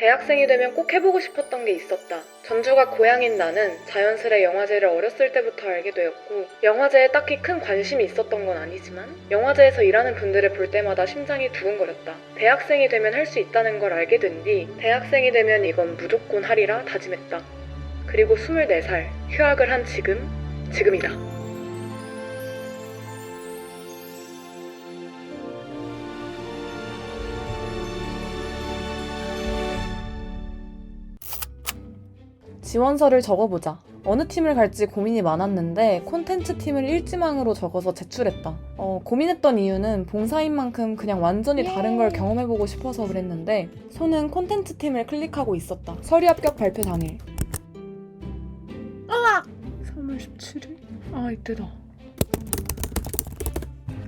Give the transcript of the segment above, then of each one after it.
대학생이 되면 꼭 해보고 싶었던 게 있었다. 전주가 고향인 나는 자연스레 영화제를 어렸을 때부터 알게 되었고, 영화제에 딱히 큰 관심이 있었던 건 아니지만, 영화제에서 일하는 분들을 볼 때마다 심장이 두근거렸다. 대학생이 되면 할 수 있다는 걸 알게 된 뒤, 대학생이 되면 이건 무조건 하리라 다짐했다. 그리고 24살, 휴학을 한 지금, 지금이다. 지원서를 적어보자. 어느 팀을 갈지 고민이 많았는데 콘텐츠 팀을 일지망으로 적어서 제출했다. 어, 고민했던 이유는 봉사인 만큼 그냥 완전히 다른 걸 경험해보고 싶어서 그랬는데 손은 콘텐츠 팀을 클릭하고 있었다. 서류 합격 발표 당일. 아! 3월 17일? 아 이때다.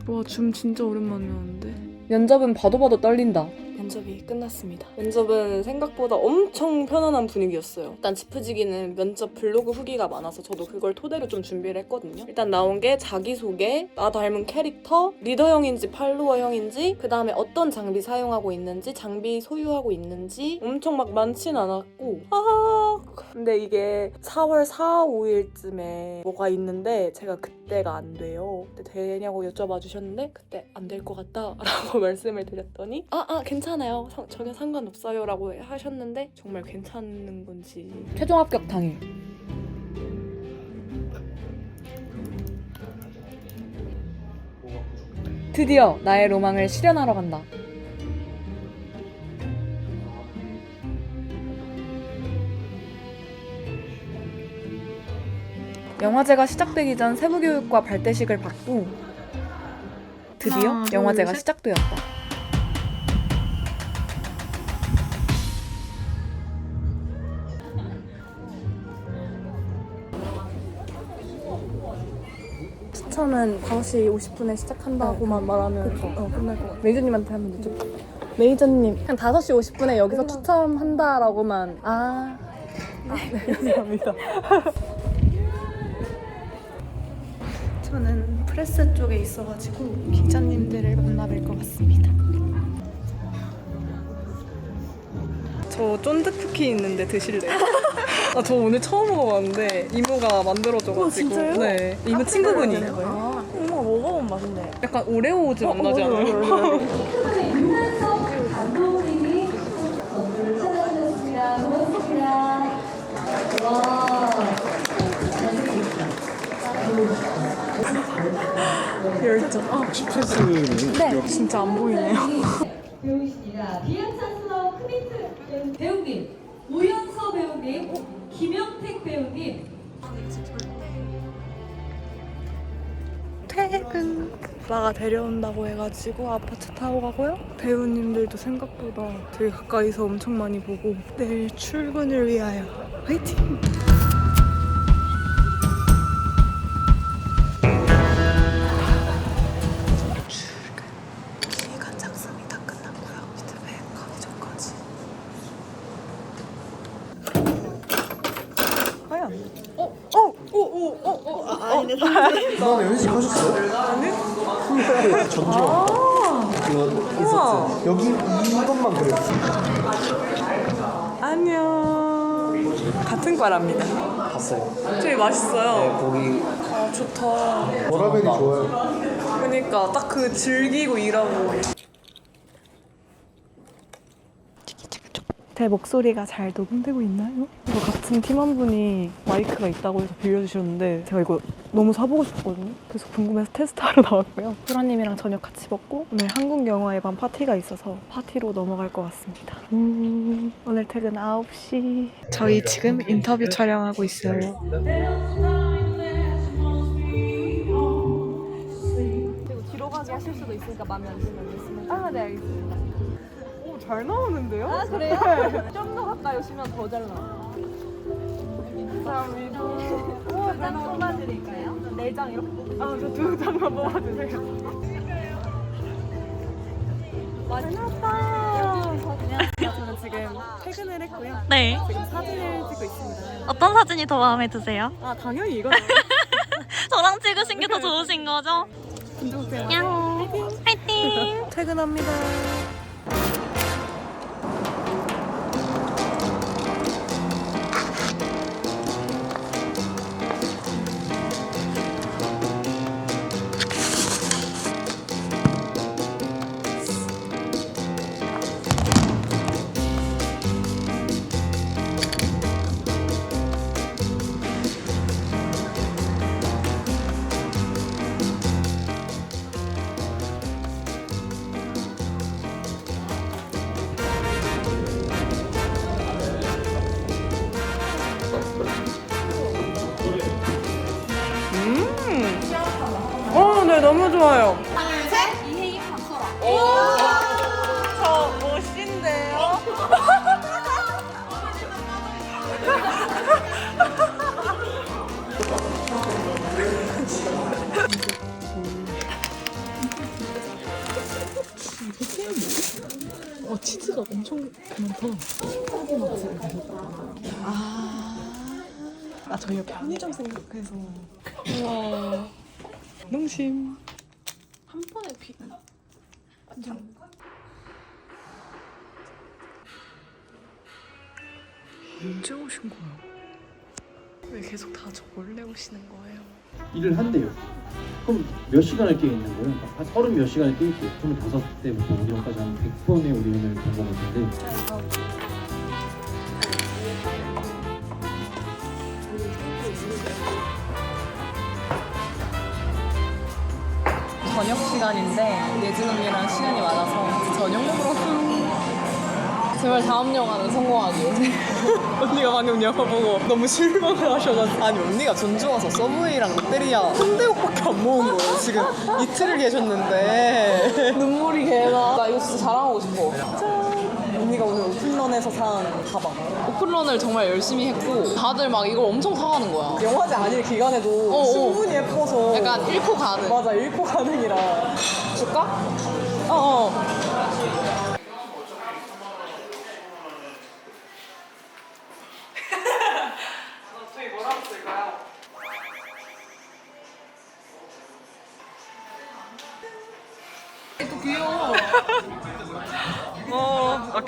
와 줌 진짜 오랜만이었는데. 면접은 봐도 봐도 떨린다. 면접이 끝났습니다. 면접은 생각보다 엄청 편안한 분위기였어요. 일단 지프지기는 면접 블로그 후기가 많아서 저도 그걸 토대로 좀 준비를 했거든요. 일단 나온 게 자기소개, 나 닮은 캐릭터, 리더형인지 팔로워형인지, 그 다음에 어떤 장비 사용하고 있는지, 장비 소유하고 있는지 엄청 막 많진 않았고 아 근데 이게 4월 4, 5일쯤에 뭐가 있는데 제가 그때가 안 돼요. 그때 되냐고 여쭤봐 주셨는데 그때 안 될 것 같다라고 말씀을 드렸더니 아, 아 괜찮아요. 상- 전혀 상관없어요 라고 하셨는데 정말 괜찮은 건지 최종 합격 당일 드디어 나의 로망을 실현하러 간다. 영화제가 시작되기 전 세부 교육과 발대식을 받고 드디어 하나, 둘, 영화제가 셋. 시작되었다. 추천은 5시 50분에 시작한다고만 말하면 어, 끝날 것 같아. 메이저님한테 한번 여쭤볼게. 메이저님, 한 5시 50분에 여기서 추첨한다라고만. 아. 네, 감사합니다. 저는 프레스 쪽에 있어가지고 기자님들을 만나 뵐 것 같습니다. 저 쫀득 쿠키 있는데 드실래요? 아, 저 오늘 처음 먹어봤는데 이모가 만들어줘가지고. 어, 진짜요? 네. 이모 친구분이에요. 아, 엄마 먹어보면 맛있네. 약간 오레오즈 맛나지 않아요? 열정. 아, 패스는 네. 진짜 안 보이네요. 배우십니다. 비앙찬스러운 크리트 배우님, 오연서 배우님, 김영택 배우님, 퇴근. 오빠가 데려온다고 해가지고 아파트 타고 가고요. 배우님들도 생각보다 되게 가까이서 엄청 많이 보고 내일 출근을 위하여 화이팅! 봤어요 되게 맛있어요. 거기 아 좋다. 워라벨이 좋아요 그러니까 딱 그 즐기고 일하고. 제 목소리가 잘 녹음되고 있나요? 이거 같은 팀원분이 마이크가 있다고 해서 빌려주셨는데 제가 이거 너무 사보고 싶거든요. 그래서 궁금해서 테스트하러 나왔고요. 소라님이랑 저녁 같이 먹고 오늘 한국 영화의 밤 파티가 있어서 파티로 넘어갈 것 같습니다. 음, 오늘 퇴근 9시. 저희 지금 인터뷰 촬영하고 있어요. 그리고 뒤로 가게 하실 수도 있으니까 마음에 안 들면 주세요. 아, 네, 알겠습니다. 오, 잘 나오는데요? 아, 그래요? 좀 더 가까이 오시면 더 잘 나와요. 감사합니다. 두장 뽑아드릴까요? 네 장 이렇게 뽑으세요. 아, 저 두 장만 뽑아주세요. 안녕하세요. 저는 지금 퇴근을 했고요. 네. 지금 사진을 찍고 있습니다. 어떤 사진이 더 마음에 드세요? 아, 당연히 이거. 저랑 찍으신 게 더 좋으신 거죠? 김종생 야호. 화이팅! 퇴근합니다. 치즈가 엄청 많다. 아, 아 저희가 편의점 생각해서. 우와, 농심. 한 번에 비. 언제 오신 거야? 왜 계속 다 저 몰래 오시는 거예요? 일을 한대요. 그럼 몇 시간을 깨 있는 거예요? 한 서른 몇 시간을 깨 있대요. 25대부터 오디오까지 한 100번의 오디오를 본것 같은데 저녁 시간인데 예진 언니랑 시간이 많아서 저녁 먹으러 가. 제발 다음 영화는 성공하길. 언니가 방금 영화 보고 너무 실망을 하셔가지고 아니 언니가 전주 와서 서브웨이랑 롯데리아 순대국밖에 안 먹은 거예요. 지금 이틀을 계셨는데. 눈물이 개나. 나 이거 진짜 자랑하고 싶어. 짠. 언니가 오늘 오픈런에서 산 가방. 오픈런을 정말 열심히 했고 다들 막 이걸 엄청 사가는 거야. 영화제 아닐 기간에도 어, 충분히 예뻐서. 약간 잃고 가는. 맞아 잃고 가능이라. 줄까? 어어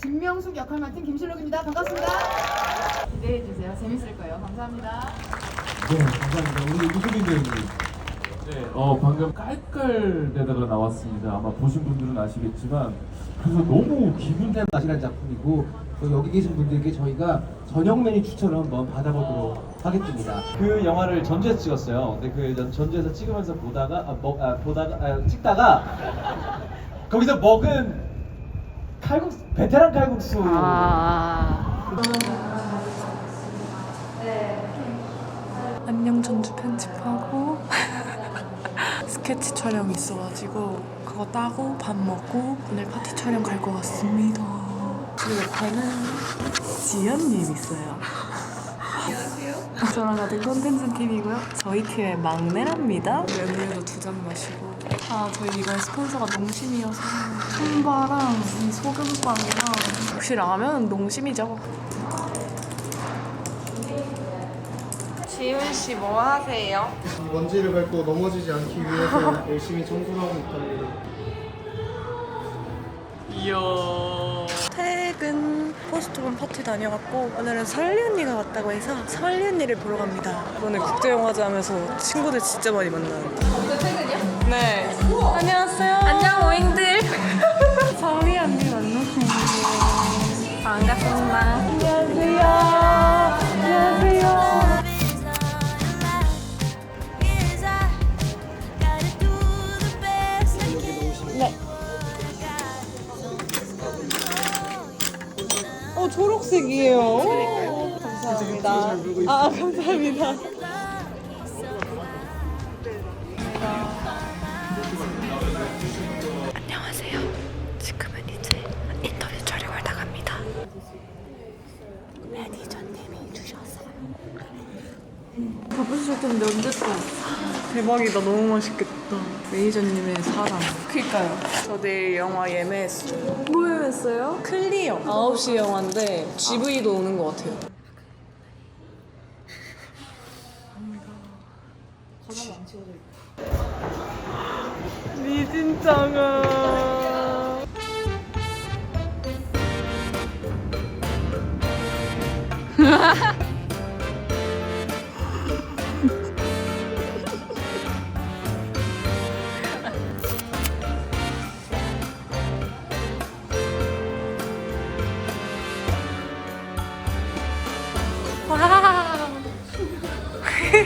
진명숙 역할 맡은 김실록입니다. 반갑습니다. 기대해 주세요. 재밌을 거예요. 감사합니다. 네, 감사합니다. 우리 이수빈 배우님. 네, 어 방금 깔깔대다가 나왔습니다. 아마 보신 분들은 아시겠지만 그래서 너무 기분 내 맛이라는 작품이고 또 여기 계신 분들께 저희가 저녁 메뉴 추천을 한번 받아보도록 하겠습니다. 그 영화를 전주에서 찍었어요. 근데 그 전- 전주에서 찍으면서 보다가 아, 먹, 아, 보다가 아, 찍다가 거기서 먹은 칼국수 베테랑 칼국수 안녕 전주 편집하고 스케치 촬영 있어가지고 그거 따고 밥 먹고 오늘 파티 촬영 갈 것 같습니다. 그리고 옆에는 지연님 있어요. 안녕하세요. 저랑 같은 콘텐츠 팀이고요. 저희 팀의 막내랍니다. 메뉴도 두 잔 마시고. 아 저희 이번 스폰서가 농심이어서 손바랑 이 소금빵이랑 역시 라면은 농심이죠. 지훈 씨뭐 하세요? 먼지를 밟고 넘어지지 않기 위해서 열심히 청소를 하고 있답니다. 이야. 퇴근 포스트본 파티 다녀왔고 오늘은 설리 언니가 왔다고 해서 설리 언니를 보러 갑니다. 오늘 국제영화제 하면서 친구들 진짜 많이 만나는데. 네. 안녕하세요. 안녕 오잉들. 설리 언니 만났습니다. 반갑습니다. 안녕하세요. 안녕하세요. 어 초록색이에요. 오, 감사합니다. 아 감사합니다. 바쁘실 텐데 언제 또? 대박이다. 너무 맛있겠다. 매니저님의 사랑. 그니까요. 저 내일 영화 예매했어요. 뭐 예매했어요? 클리어. 9시 영화인데 GV도 오는 것 같아요. 지워져 있고. 미진짱아. 공연을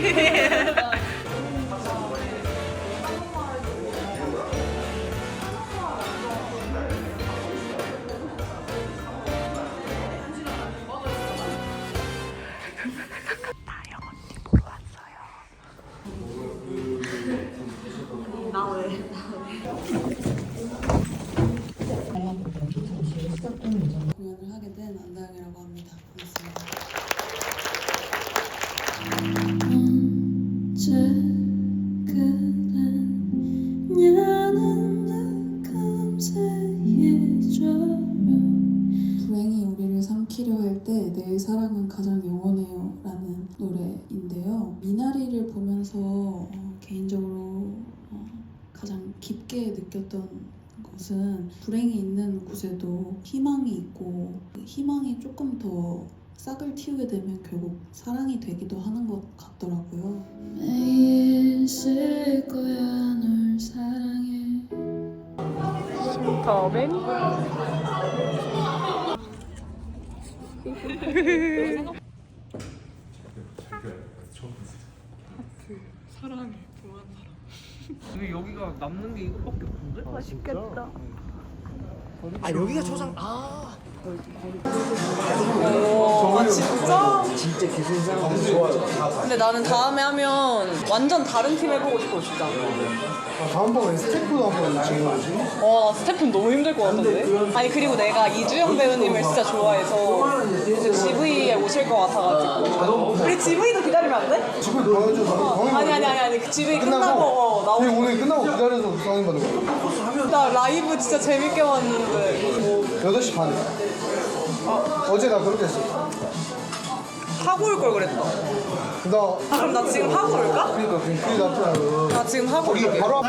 yeah. 싹을 틔우게 되면 결국 사랑이 되기도 하는 것 같더라고요. 매일 있을 거야 널 사랑해. 다음엔 사랑해 동안 사랑. 여기 여기가 남는 게 이거밖에 없는데? 맛있겠다. 아 여기가 초장 아 오, 아 진짜? 진짜 기술상 좋아요. 근데 나는 다음에 하면 완전 다른 팀 해보고 싶어 진짜. 다음번에 스태프도 한번 찍어야지. 와 스태프는 너무 힘들 것 같은데? 아니 그리고 내가 이주영 배우님을 진짜 좋아해서 이제 GV에 오실 것 같아가지고 우리 GV도 기다리면 안 돼? 지금 보여줘. 나도 아니 아니 아니 아니 GV 끝나고 어, 나오고 오늘 끝나고 기다려서 사인 받는 거야. 나 라이브 진짜 재밌게 봤는데 8시 반에. 어제 나 그렇게 했어. 하고 올 걸 그랬다 나 아, 그럼 나 지금 하고 올까? 그러니까 그게 낫더라고. 나 지금 하고 올게 바로 앞.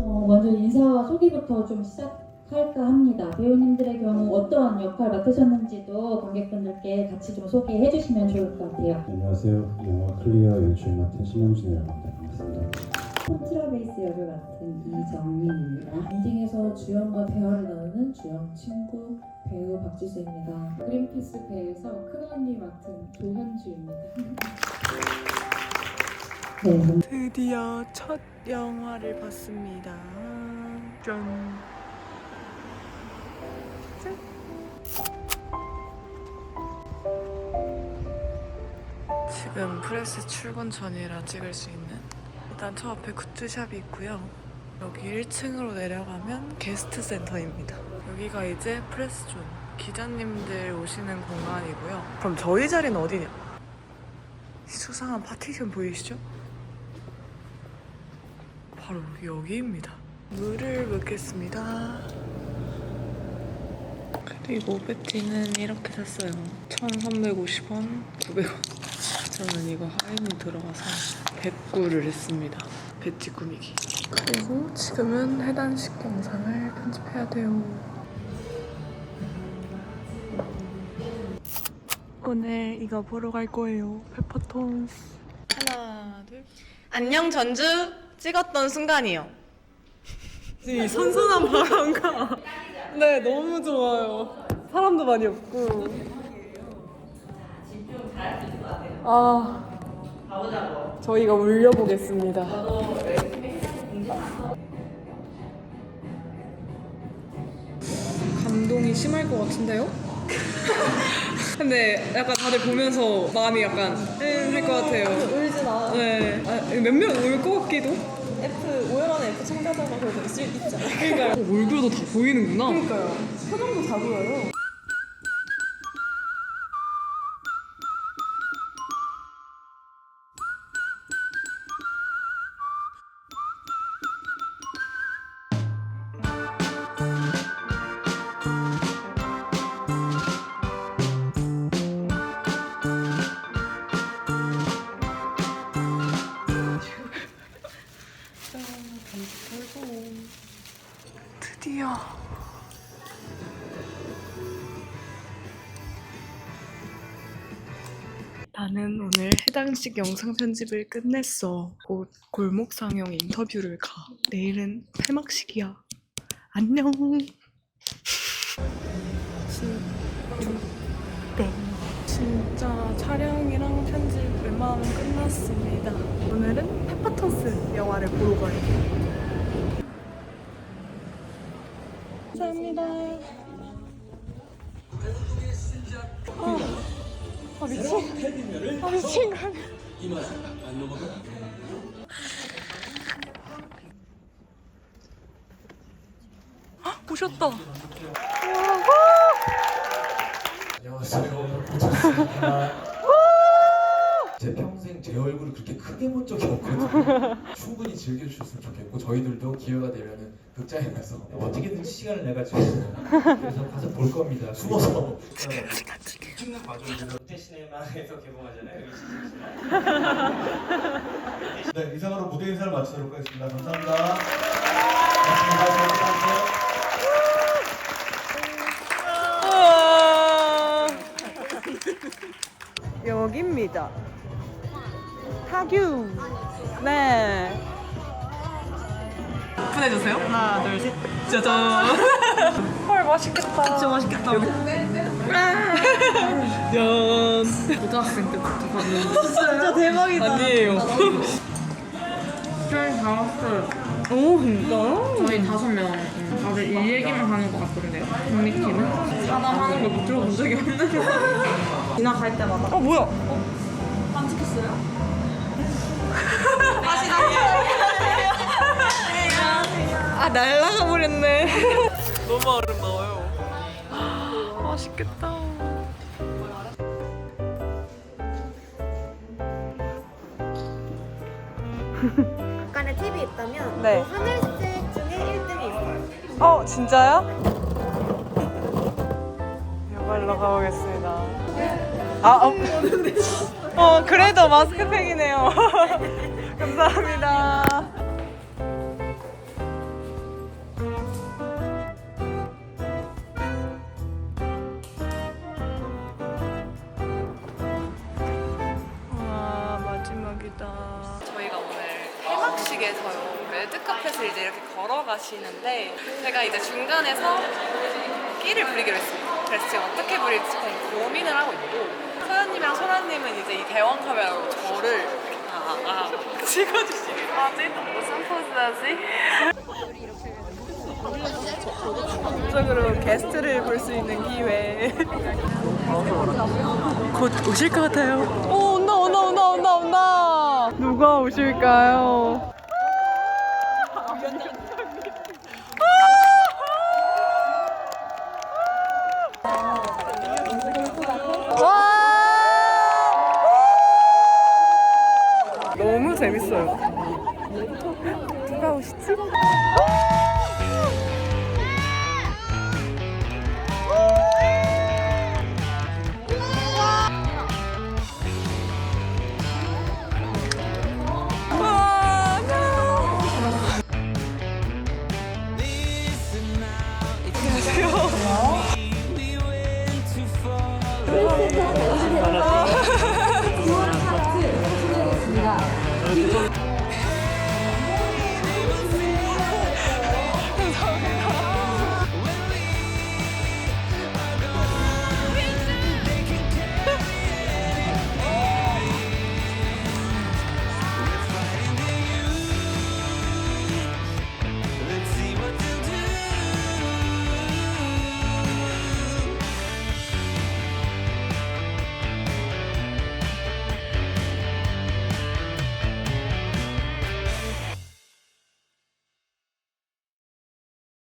어, 먼저 인사 소개부터 좀 시작 할까 합니다. 배우님들의 경우 어떠한 역할 맡으셨는지도 관객분들께 같이 좀 소개해 주시면 좋을 것 같아요. 안녕하세요. 영화 클리어 연출 맡은 신영준이라고 합니다. 반갑습니다. 콘트라베이스 역을 맡은 이정민입니다. 엔딩에서 주연과 대화를 나누는 주연 친구 배우 박지수입니다. 그린피스 배에서 큰언니 맡은 조현주입니다. 네, 드디어 첫 영화를 봤습니다 짠 짠. 지금 프레스 출근 전이라 찍을 수 있는 일단 저 앞에 굿즈샵이 있고요 여기 1층으로 내려가면 게스트 센터입니다 여기가 이제 프레스존 기자님들 오시는 공간이고요 그럼 저희 자리는 어디냐? 이 수상한 파티션 보이시죠? 바로 여기입니다. 물을 먹겠습니다. 그리고 배티는 이렇게 샀어요. 1,350원, 900원. 저는 이거 하이는 들어가서 100구를 했습니다. 배지 꾸미기. 그리고 지금은 해단식 영상을 편집해야 돼요. 오늘 이거 보러 갈 거예요. 페퍼톤스. 하나, 둘. 안녕 전주 찍었던 순간이요. 이 선선한 바람과 네 너무 좋아요. 사람도 많이 없고. 아 저희가 울려보겠습니다. 감동이 심할 것 같은데요? 근데 약간 다들 보면서 마음이 약간 응할 것 같아요. 울진 않아. 네. 아, 몇명 울 것 같기도. F 오열하는 F 참가자가 그래도 있을 있잖아요. 그러니까요. 얼굴도 다 보이는구나. 그러니까요. 표정도 다 보여요. 나는 오늘 해당식 영상 편집을 끝냈어. 곧 골목 상영 인터뷰를 가. 내일은 폐막식이야. 안녕. 진, 네. 진짜 촬영이랑 편집 웬만하면 끝났습니다. 오늘은 페퍼톤스 영화를 보러 가요. 감사합니다. 아, 아 미친. 아 미친 거 아니야. 헉, 오셨다. 안녕하세요. 제 평생 제 얼굴을 그렇게 크게 본 적이 없거든요. 충분히 즐겨주셨으면 좋겠고 저희들도 기회가 되면은 극장에 가서 어떻게든지 시간을 내가지고 그래서 가서 볼 겁니다. 숨어서. 찍는 과정에서 롯데 시네마에서 개봉하잖아요. 네, 이상으로 무대 인사를 마치도록 하겠습니다. 감사합니다. 감사합니다. 여기입니다. 타규. 네. 오픈해주세요. 하나, 둘, 셋. 짜잔. 헐, 맛있겠다. 진짜 맛있겠다. 짠. 고등학생 때부터 봤는데. 진짜 대박이다. 아니에요. 저희 다 왔어요. 오, 진짜요? 저희 다섯 명. 다들 일 얘기만 하는 것 같던데요. 국립팀은 사담하는 걸못 들어본 적이 없는데. 지나갈 때마다. 어, 뭐야? 안 날라가 버렸네. 너무 아름다워요. 맛있겠다. 약간의 팁이 있다면 네. 그 하늘색 중에 1등이 있어요. 어, 진짜요? 이걸로 가보겠습니다. 아, 어. 어, 그래도 마스크팩이네요. 감사합니다. 폐막식에서요. 레드카펫을 이제 이렇게 걸어가시는데 제가 이제 중간에서 끼를 부리기로 했습니다. 그래서 지금 어떻게 부릴지 좀 고민을 하고 있고 소연님이랑 소라님은 이제 이 대왕 카메라로 저를 이렇게 아, 아, 찍어주시길 하지? 무슨 포즈하지? 전적으로 게스트를 볼 수 있는 기회 곧 오실 것 같아요 오 온다 온다 온다 온다 온다 누가 오실까요?